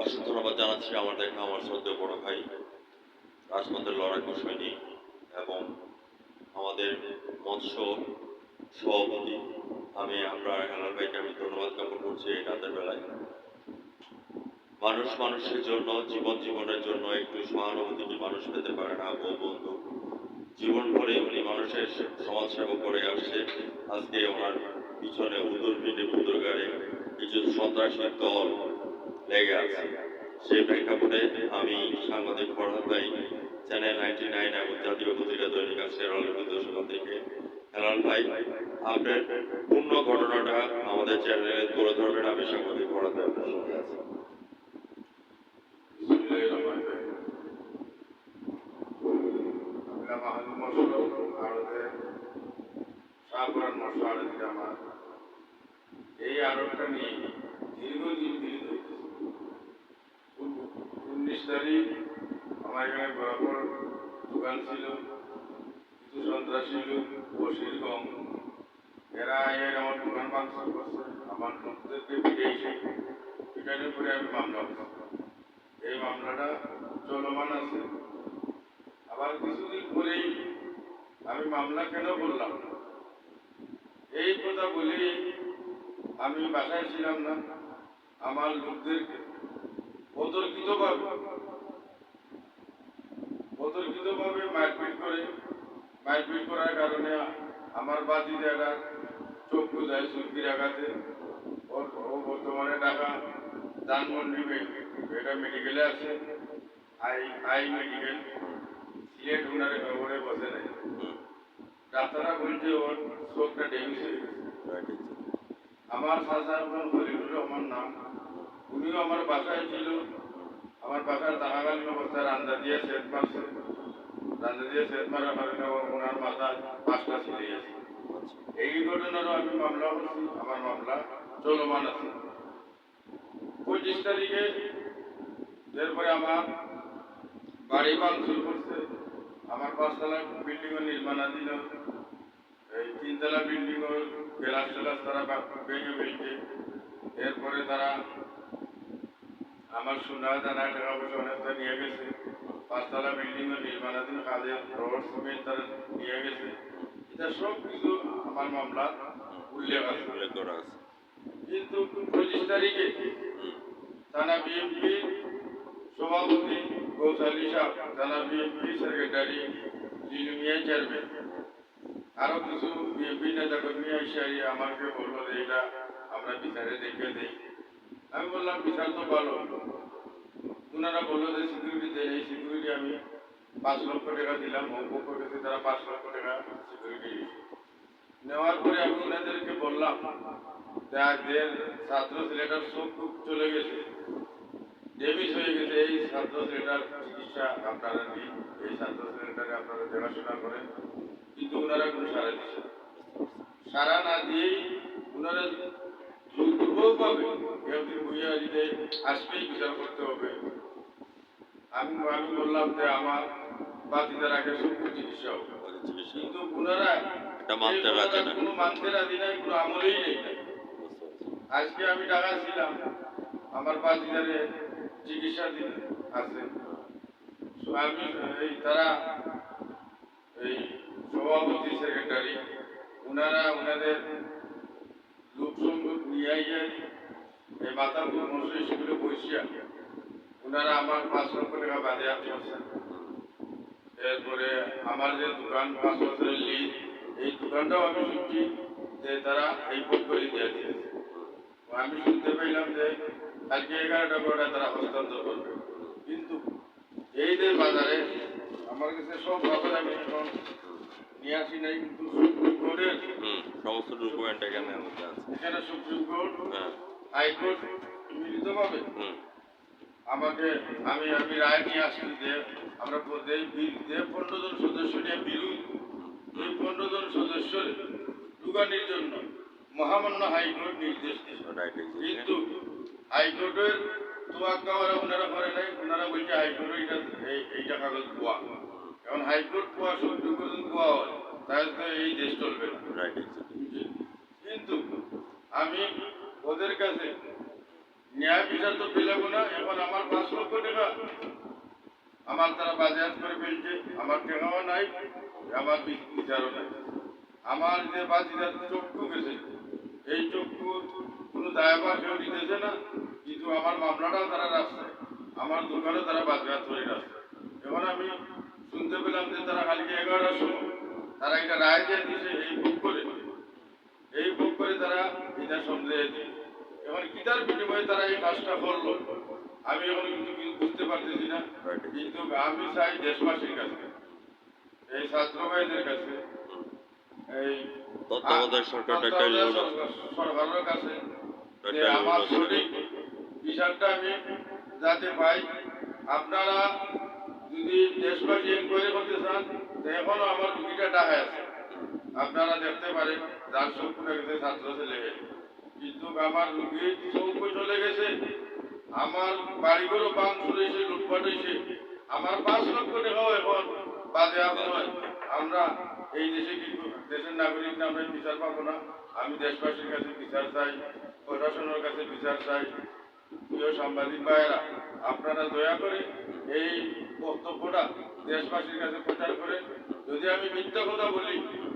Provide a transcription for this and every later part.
অসংখ্য ধন্যবাদ জানাচ্ছি আমার দেখা আমার শ্রদ্ধেয় বড় ভাই। রাজপথের লড়াকু সৈনিক এবং আমাদের মৎস্য সভাপতি। আমি আপনার হেলাল ভাইকে আমি ধন্যবাদ জ্ঞাপন করছি এই রাতের বেলায়। মানুষ মানুষের জন্য, জীবন জীবনের জন্য একটু সহানুভূতি কি মানুষ পেতে পারে না? ও বন্ধু, জীবন ভরে উনি মানুষের সমাজ সেবা করে আসছে। আজকে ওনার পিছনে উদুর পিণ্ডে উদুর গাড়ি কিছু সন্ত্রাসী দল লেগে আছে। সেই প্রেক্ষাপটে আমি সাংবাদিক ফরহাদ ভাই চ্যানেল নাইনটি নাইন এবং জাতীয় পত্রিকা দৈনিক আজকের আলোর থেকে হেলাল ভাই, আপনার পূর্ণ ঘটনাটা আমাদের চ্যানেলে তুলে ধরবেন আমি সাংবাদিক ফরহাদ ভাই আপনার সঙ্গে আছি এই আরোপটা নিয়ে দীর্ঘদিন তারিখ আমার এখানে বরাবর দোকান ছিল, কিছু সন্ত্রাসী লোক, বসির এরা এর আমার দোকান ভাঙচুর করছে, আমার লোকদেরকে পিটিয়েছে পিটানোর পরে আমি মামলা এই মামলাটা চলমান আছে। আবার কিছুদিন পরেই আমি মামলা কেন বললাম এই কথা বলে আমি বাসায় ছিলাম না। আমার লোকদেরকে অতর্কিতভাবে অতর্কিতভাবে মারপিট করে। মারপিট করার কারণে আমার বাদি জায়গা চক্ষু যায় সুরকির আঘাতে। ওর ও বর্তমানে টাকা ধানমন্ডি এটা মেডিকেলে আছে। আই আই মেডিকেল। সিলেট উনারে খবরে বসে নাই। ডাক্তাররা বলছে ওর চোখটা ডেঙ্গি হয়ে গেছে। আমার চাচা আপনার হলিউড রহমান নাম। উনিও আমার বাসায় ছিল। আমার বাসার থাকাকালীন অবস্থায় রান্দা দিয়ে শেষ মারছে রান্দা দিয়ে শেষ মারার কারণে ওনার মাথায় পাঁচটা ছিঁড়ে গেছে। এই ঘটনারও আমি মামলা করছি, আমার মামলা চলমান আছে। পঁচিশ তারিখে এরপরে আমার বাড়ি ভাঙচুর করছে। আমার পাঁচতলা বিল্ডিং এর নির্মাণাধীন। এই তিনতলা বিল্ডিং গ্লাস টেলাস তারা ভেঙে ফেলছে। এরপরে তারা আমার সোনা দানা টাকা পয়সা অনেকটা নিয়ে গেছে। পাঁচতলা বিল্ডিং এর নির্মাণাধীন কাজের রড সিমেন্ট তারা নিয়ে গেছে। এটা সব কিছু আমার মামলা উল্লেখ আছে। উল্লেখ করা আছে। কিন্তু পঁচিশ তারিখে থানা বিএনপি সভাপতি গৌসালী সাহ থানা বিএনপি সেক্রেটারি লিলু মিয়া চেয়ারম্যান আরও কিছু বিএনপি নেতা কর্মী এসে আমাকে বলল যে এটা আমরা বিচারে দেখে দেই। বললাম বিচার তো ভালো ওনারা বলল যে সিকিউরিটি দেয় এই সিকিউরিটি আমি পাঁচ লক্ষ টাকা দিলাম, ও পক্ষ থেকে তারা পাঁচ লক্ষ টাকা সিকিউরিটি নেওয়ার পরে আমি ওনাদেরকে বললাম, যে ছাত্র ছেলেটার চোখ খুব চলে গেছে। ডেমিস হয়ে গেছে। এই ছাত্র ছেলেটার চিকিৎসা আপনারা দিন এই ছাত্র ছেলেটাকে আপনারা দেখাশোনা করেন। কিন্তু ওনারা কোনো সারা দিচ্ছে সারা না দিয়েই ওনারা দুর্বলভাবে একদিন বুঝিয়া আসবেই বিচার করতে হবে। আমি আমি বললাম যে আমার বাতিদার আগে সব চিকিৎসা হবে। কিন্তু ওনারা মানতে রাজি না। কোনো মানতে রাজি নাই কোনো আমলেই নেই। আজকে আমি টাকা ছিলাম আমার বাজিদারে চিকিৎসা দিন আছে। আমি এই তারা এই সভাপতি সেক্রেটারি ওনারা ওনাদের লোক সংযোগ নিয়ে এই মাতাপুর মশাই স্কুলে বসিয়া ওনারা আমার পাঁচ লক্ষ টাকা বাজে করছেন এরপরে আমার যে দোকান পাঁচ বছরের লিজ এই দোকানটাও আমি শুনছি যে তারা এই ভোট করে দিয়ে দিয়েছে। আমি শুনতে পেলাম যে কালকে এগারোটা তারা হস্তান্তর করবে। কিন্তু এই যে বাজারে আমার কাছে সব খবর আমি এখন নিয়ে আসি নাই কিন্তু সুপ্রিম কোর্টের সমস্ত ডকুমেন্ট এখানে এখানে সুপ্রিম কোর্ট হ্যাঁ। হাইকোর্ট মিলিতভাবে আমাকে আমি আমি রায় নিয়ে আসছি যে আমরা বিল যে পনেরো জন সদস্য নিয়ে বিল এই পনেরো জন সদস্যের দুগানির জন্য মহামান্য হাইকোর্ট নির্দেশ রাইট কিন্তু হাইকোর্টের তোয়াক্কা ওরা ওনারা করে নাই ওনারা বলছে হাইকোর্টের এটা এই- এইটা কাগজ পোয়া এখন হাইকোর্ট পোয়া সুপ্রিম কোর্ট পোয়া হয় তাহলে তো এই দেশ চলবে না। কিন্তু আমি ওদের কাছে। ন্যায় বিচার তো পেলাম না এখন আমার পাঁচ লক্ষ টাকা। আমার তারা বাজেয়াত করে ফেলছে, আমার টাকাও নাই, আমার বিচারও নাই। আমার যে বাজিদার চক্ষু গেছে, এই চক্ষু কোনো দায়ভার কেউ দিতেছে না, কিন্তু আমার মামলাটাও তারা রাখছে, আমার দোকানও তারা বাজেয়াত করে রাখছে। এখন আমি শুনতে পেলাম যে তারা কালকে এগারোটার সময় তারা এটা রায় দিয়ে দিয়েছে এই বুক করে। করে তারা এটা সন্দেহ দিই এখন কিতার বিনিময়ে তারা এই কাজটা করল। আমি এখন কিন্তু বুঝতে পারতেছি না কিন্তু আমি চাই দেশবাসীর কাছে এই ছাত্র ভাইদের কাছে এই তত্ত্বাবধায়ক সরকার সরকারের কাছে আমার আমি যাতে পাই। আপনারা যদি দেশবাসী এনকোয়ারি করতে চান এখনও আমার রুগীটা টাকায় আছে। আপনারা দেখতে পারেন। চক্ষু গেছে ছাত্র ছেলে। কিন্তু আমার রুগী চৌকো চলে গেছে, আমার বাড়িঘরও বাংশুর হয়েছে লুটপাট হয়েছে। আমার পাঁচ লক্ষ টাকাও এখন বাজে নয় আমরা এই দেশে কিন্তু দেশের নাগরিক আমরা বিচার পাবো না। আমি দেশবাসীর কাছে বিচার চাই, প্রশাসনের কাছে বিচার চাই। প্রিয় সাংবাদিক ভাইয়েরা, আপনারা দয়া করে এই বক্তব্যটা দেশবাসীর কাছে প্রচার করে যদি আমি মিথ্যা কথা বলি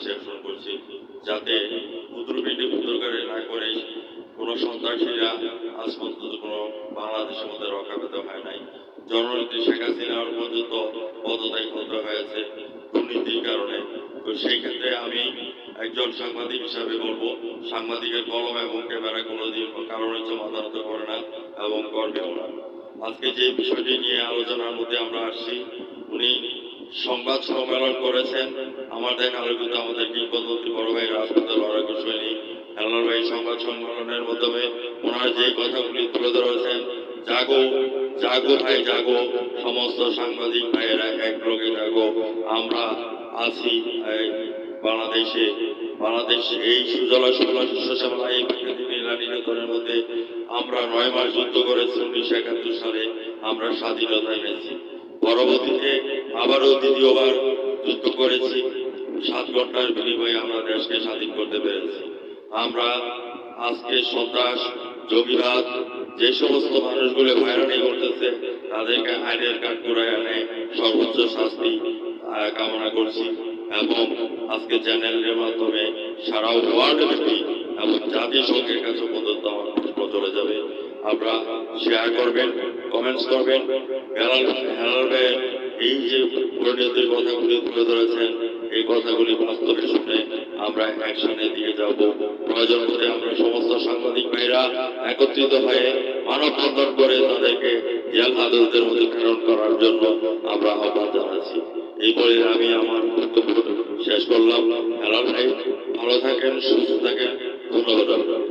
আকর্ষণ করছি, যাতে উত্তরপিণ্ডি উত্তরকারী না করে কোনো সন্ত্রাসীরা আজ পর্যন্ত কোনো বাংলাদেশের মধ্যে রক্ষা পেতে হয় নাই। জননেত্রী শেখ হাসিনার পর্যন্ত পদত্যাগ হতে হয়েছে দুর্নীতির কারণে। তো সেই ক্ষেত্রে আমি একজন সাংবাদিক হিসাবে বলব, সাংবাদিকের কলম এবং ক্যামেরা কোনোদিন কারোর ইচ্ছে মাথা নত করে না এবং করবেও না। আজকে যে বিষয়টি নিয়ে আলোচনার মধ্যে আমরা আসছি, উনি সংবাদ সম্মেলন করেছেন। আমাদের আলোকিত আমাদের কিংবদন্তি বড় ভাই রাজপথের আরোগ্য সৈনিক হেলাল ভাই সংবাদ সম্মেলনের মাধ্যমে ওনার যে কথাগুলি তুলে ধরেছেন জাগো জাগো ভাই, জাগো, সমস্ত সাংবাদিক ভাইয়েরা এক লোকে জাগো। আমরা আছি বাংলাদেশে। বাংলাদেশ এই সুজলা সুফলা শস্যশ্যামলা এই প্রাকৃতিক মধ্যে আমরা নয় মাস যুদ্ধ করেছি উনিশশো একাত্তর সালে। আমরা স্বাধীনতা এনেছি পরবর্তীতে আবারও দ্বিতীয়বার যুদ্ধ করেছি। সাত ঘণ্টার বিনিময়ে আমরা দেশকে স্বাধীন করতে পেরেছি। আমরা আজকে সন্ত্রাস, জঙ্গিবাদ, যে সমস্ত মানুষগুলো হয়রানি করতেছে, তাদেরকে আইনের কাঠ করে এনে সর্বোচ্চ শাস্তি কামনা করছি এবং আজকে চ্যানেলের মাধ্যমে সারা ওয়ার্ল্ড ব্যাপী এবং জাতিসংঘের কাছে পর্যন্ত আমার প্রশ্ন চলে যাবে। আপনারা শেয়ার করবেন কমেন্টস করবেন, হেলাল হেলাল ভাইয়ের এই যে পরিণতির কথাগুলি তুলে ধরেছেন, এই কথাগুলি বাস্তবে শুনে আমরা অ্যাকশনে দিয়ে যাব। প্রয়োজন হলে আমরা সমস্ত সাংবাদিক ভাইরা একত্রিত হয়ে মানববন্ধন করে তাদেরকে জেল হাজতদের মধ্যে প্রেরণ করার জন্য আমরা আহ্বান জানাচ্ছি। এই বলে আমি আমার বক্তব্য শেষ করলাম। হেলাল ভাই, ভালো থাকেন, সুস্থ থাকেন। ধন্যবাদ আপনাকে।